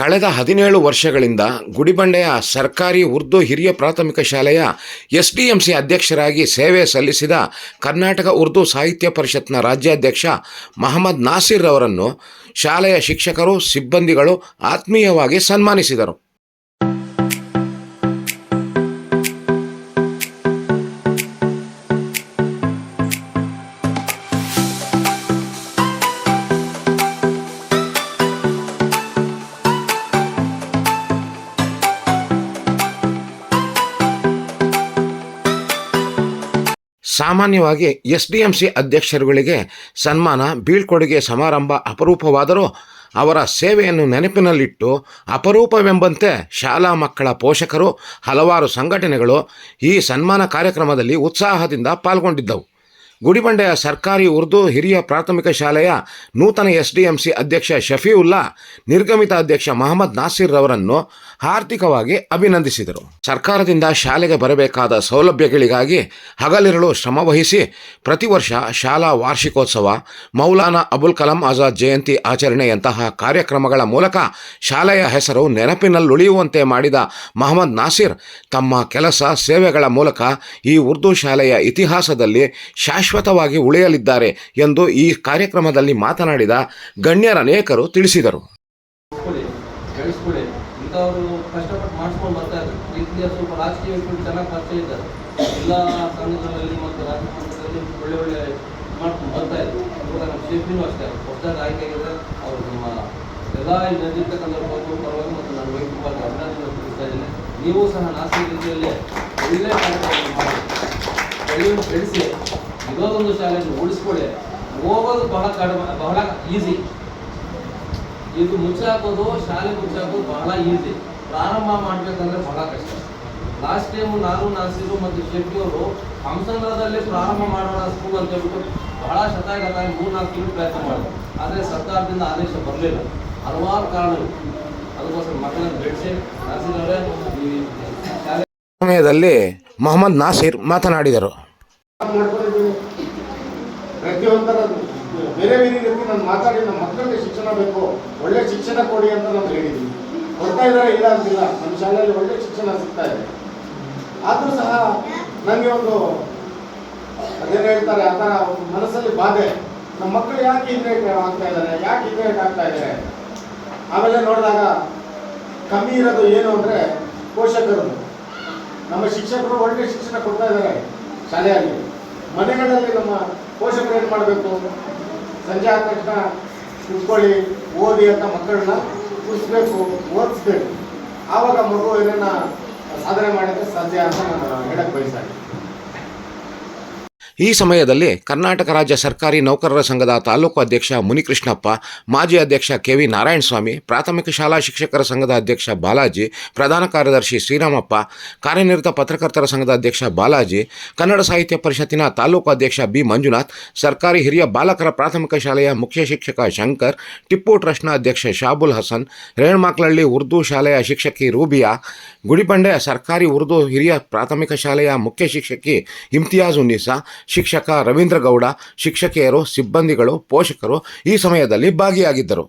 ಕಳೆದ ಹದಿನೇಳು ವರ್ಷಗಳಿಂದ ಗುಡಿಬಂಡೆಯ ಸರ್ಕಾರಿ ಉರ್ದು ಹಿರಿಯ ಪ್ರಾಥಮಿಕ ಶಾಲೆಯ ಎಸ್ ಡಿ ಎಂ ಸಿ ಅಧ್ಯಕ್ಷರಾಗಿ ಸೇವೆ ಸಲ್ಲಿಸಿದ ಕರ್ನಾಟಕ ಉರ್ದು ಸಾಹಿತ್ಯ ಪರಿಷತ್ನ ರಾಜ್ಯಾಧ್ಯಕ್ಷ ಮಹಮ್ಮದ್ ನಾಸಿರ್ ಅವರನ್ನು ಶಾಲೆಯ ಶಿಕ್ಷಕರು, ಸಿಬ್ಬಂದಿಗಳು ಆತ್ಮೀಯವಾಗಿ ಸನ್ಮಾನಿಸಿದರು. ಸಾಮಾನ್ಯವಾಗಿ ಎಸ್ ಡಿ ಎಂ ಸಿ ಅಧ್ಯಕ್ಷರುಗಳಿಗೆ ಸನ್ಮಾನ, ಬೀಳ್ಕೊಡುಗೆ ಸಮಾರಂಭ ಅಪರೂಪವಾದರೂ ಅವರ ಸೇವೆಯನ್ನು ನೆನಪಿನಲ್ಲಿಟ್ಟು ಅಪರೂಪವೆಂಬಂತೆ ಶಾಲಾ ಮಕ್ಕಳ ಪೋಷಕರು ಹಲವಾರು ಸಂಘಟನೆಗಳು ಈ ಸನ್ಮಾನ ಕಾರ್ಯಕ್ರಮದಲ್ಲಿ ಉತ್ಸಾಹದಿಂದ ಪಾಲ್ಗೊಂಡಿದ್ದವು. ಗುಡಿಬಂಡೆಯ ಸರ್ಕಾರಿ ಉರ್ದು ಹಿರಿಯ ಪ್ರಾಥಮಿಕ ಶಾಲೆಯ ನೂತನ ಎಸ್ ಡಿ ಎಂ ಸಿ ಅಧ್ಯಕ್ಷ ಶಫೀವುಲ್ಲಾ, ನಿರ್ಗಮಿತ ಅಧ್ಯಕ್ಷ ಮಹಮ್ಮದ್ ನಾಸೀರ್ ಅವರನ್ನು ಆರ್ಥಿಕವಾಗಿ ಅಭಿನಂದಿಸಿದರು. ಸರ್ಕಾರದಿಂದ ಶಾಲೆಗೆ ಬರಬೇಕಾದ ಸೌಲಭ್ಯಗಳಿಗಾಗಿ ಹಗಲಿರುಳು ಶ್ರಮವಹಿಸಿ ಪ್ರತಿ ವರ್ಷ ಶಾಲಾ ವಾರ್ಷಿಕೋತ್ಸವ, ಮೌಲಾನಾ ಅಬುಲ್ ಕಲಾಂ ಆಜಾದ್ ಜಯಂತಿ ಆಚರಣೆಯಂತಹ ಕಾರ್ಯಕ್ರಮಗಳ ಮೂಲಕ ಶಾಲೆಯ ಹೆಸರು ನೆನಪಿನಲ್ಲುಳಿಯುವಂತೆ ಮಾಡಿದ ಮಹಮ್ಮದ್ ನಾಸಿರ್ ತಮ್ಮ ಕೆಲಸ ಸೇವೆಗಳ ಮೂಲಕ ಈ ಉರ್ದು ಶಾಲೆಯ ಇತಿಹಾಸದಲ್ಲಿ ಶಾಶ್ವತವಾಗಿ ಉಳಿಯಲಿದ್ದಾರೆ ಎಂದು ಈ ಕಾರ್ಯಕ್ರಮದಲ್ಲಿ ಮಾತನಾಡಿದ ಗಣ್ಯರನೇಕರು ತಿಳಿಸಿದರು. ನೀವು ಸಹ ನಾಸಿ ರೀತಿಯಲ್ಲಿ ಒಳ್ಳೆ ಕಾರ್ಯಕ್ರಮ ಮಾಡಿ ಬೆಳೆಸಿ ಇರೋದೊಂದು ಶಾಲೆಯನ್ನು ಉಳಿಸ್ಕೊಳ್ಳಿ. ಹೋಗೋದು ಬಹಳ ಕಡಿಮೆ ಬಹಳ ಈಸಿ ಇದು ಮುಚ್ಚಾಕೋದು ಶಾಲೆ ಮುಚ್ಚಾಕೋದು ಬಹಳ ಈಸಿ ಪ್ರಾರಂಭ ಮಾಡಬೇಕಂದ್ರೆ ಬಹಳ ಕಷ್ಟ. ಲಾಸ್ಟ್ ಟೈಮ್ ನಾನು ನಾಸಿರು ಮತ್ತು ಶೆಟ್ಟಿ ಅವರು ಹಂಸನಗರದಲ್ಲಿ ಪ್ರಾರಂಭ ಮಾಡೋಣ ಸ್ಕೂಲ್ ಅಂತ ಹೇಳ್ಬಿಟ್ಟು ಬಹಳ ಶತಾಗತಾಗಿ ಮೂರು ನಾಲ್ಕು ತಿಂಗಳು ಪ್ರಯತ್ನ ಮಾಡಿದ್ರು. ಆದರೆ ಸರ್ಕಾರದಿಂದ ಆದೇಶ ಬರಲಿಲ್ಲ. ಹಲವಾರು ಕಾರಣಗಳು. ಅದಕ್ಕೋಸ್ಕರ ಮಕ್ಕಳನ್ನು ಬೆಳೆಸಿ ನಾಸಿರವರೇ ಸಮಯದಲ್ಲಿ ಮೊಹಮ್ಮದ್ ನಾಸಿರ್ ಮಾತನಾಡಿದರು. ಪ್ರತಿಯೊಂದರ ಬೇರೆ ಬೇರೆ ರೀತಿ ನಾನು ಮಾತಾಡಿ ನಮ್ಮ ಮಕ್ಕಳಿಗೆ ಶಿಕ್ಷಣ ಬೇಕು, ಒಳ್ಳೆ ಶಿಕ್ಷಣ ಕೊಡಿ ಅಂತ ನಾನು ಹೇಳಿದ್ದೀನಿ. ಕೊಡ್ತಾ ಇದ್ದಾರೆ ಇಲ್ಲ ಅಂತಿಲ್ಲ, ನಮ್ಮ ಶಾಲೆಯಲ್ಲಿ ಒಳ್ಳೆ ಶಿಕ್ಷಣ ಸಿಗ್ತಾ ಇದೆ. ಆದರೂ ಸಹ ನನಗೆ ಒಂದು ಅದೇನು ಹೇಳ್ತಾರೆ, ಆ ಥರ ಮನಸ್ಸಲ್ಲಿ ಬಾಧೆ. ನಮ್ಮ ಮಕ್ಕಳು ಯಾಕೆ ಹಿಂದೆ ಆಗ್ತಾ ಇದ್ದಾರೆ, ಯಾಕೆ ಹಿಂದೆ ಆಗ್ತಾ ಇದ್ದಾರೆ? ಆಮೇಲೆ ನೋಡಿದಾಗ ಕಮ್ಮಿ ಇರೋದು ಏನು ಅಂದರೆ ಪೋಷಕರು. ನಮ್ಮ ಶಿಕ್ಷಕರು ಒಳ್ಳೆ ಶಿಕ್ಷಣ ಕೊಡ್ತಾ ಇದ್ದಾರೆ ಶಾಲೆಯಲ್ಲಿ. ಮನೆಗಳಲ್ಲಿ ನಮ್ಮ ಪೋಷಕರು ಏನು ಮಾಡಬೇಕು? ಸಂಜೆ ಆದ ತಕ್ಷಣ ಕುತ್ಕೊಳ್ಳಿ, ಓದಿ ಅಂತ ಮಕ್ಕಳನ್ನ ಕೂರಿಸ್ಬೇಕು, ಓದಿಸ್ಬೇಕು. ಆವಾಗ ಮಗು ಏನನ್ನ ಸಾಧನೆ ಮಾಡಿದ್ರೆ ಸಾಧ್ಯ ಅಂತ ನಾನು ಹೇಳಕ್ಕೆ ಬಯಸ್ತಾ ಈ ಸಮಯದಲ್ಲಿ ಕರ್ನಾಟಕ ರಾಜ್ಯ ಸರ್ಕಾರಿ ನೌಕರರ ಸಂಘದ ತಾಲೂಕು ಅಧ್ಯಕ್ಷ ಮುನಿಕೃಷ್ಣಪ್ಪ, ಮಾಜಿ ಅಧ್ಯಕ್ಷ ಕೆ ವಿ ನಾರಾಯಣಸ್ವಾಮಿ, ಪ್ರಾಥಮಿಕ ಶಾಲಾ ಶಿಕ್ಷಕರ ಸಂಘದ ಅಧ್ಯಕ್ಷ ಬಾಲಾಜಿ, ಪ್ರಧಾನ ಕಾರ್ಯದರ್ಶಿ ಶ್ರೀರಾಮಪ್ಪ, ಕಾರ್ಯನಿರತ ಪತ್ರಕರ್ತರ ಸಂಘದ ಅಧ್ಯಕ್ಷ ಬಾಲಾಜಿ, ಕನ್ನಡ ಸಾಹಿತ್ಯ ಪರಿಷತ್ತಿನ ತಾಲೂಕು ಅಧ್ಯಕ್ಷ ಬಿ. ಮಂಜುನಾಥ್, ಸರ್ಕಾರಿ ಹಿರಿಯ ಬಾಲಕರ ಪ್ರಾಥಮಿಕ ಶಾಲೆಯ ಮುಖ್ಯ ಶಿಕ್ಷಕ ಶಂಕರ್, ಟಿಪ್ಪು ಟ್ರಸ್ಟ್ನ ಅಧ್ಯಕ್ಷ ಶಾಬುಲ್ ಹಸನ್ ರೇಣ್ಮಾಕ್ಲಹಳ್ಳಿ ಉರ್ದು ಶಾಲೆಯ ಶಿಕ್ಷಕಿ ರೂಬಿಯಾ, ಗುಡಿಬಂಡೆ ಸರ್ಕಾರಿ ಉರ್ದು ಹಿರಿಯ ಪ್ರಾಥಮಿಕ ಶಾಲೆಯ ಮುಖ್ಯ ಶಿಕ್ಷಕಿ ಇಮ್ತಿಯಾಜ್ ಉನ್ನಿಸಾ ಶಿಕ್ಷಕ ರವೀಂದ್ರ ಗೌಡ ಶಿಕ್ಷಕಿಯರು ಸಿಬ್ಬಂದಿಗಳು ಪೋಷಕರು ಈ ಸಮಯದಲ್ಲಿ ಭಾಗಿಯಾಗಿದ್ದರು.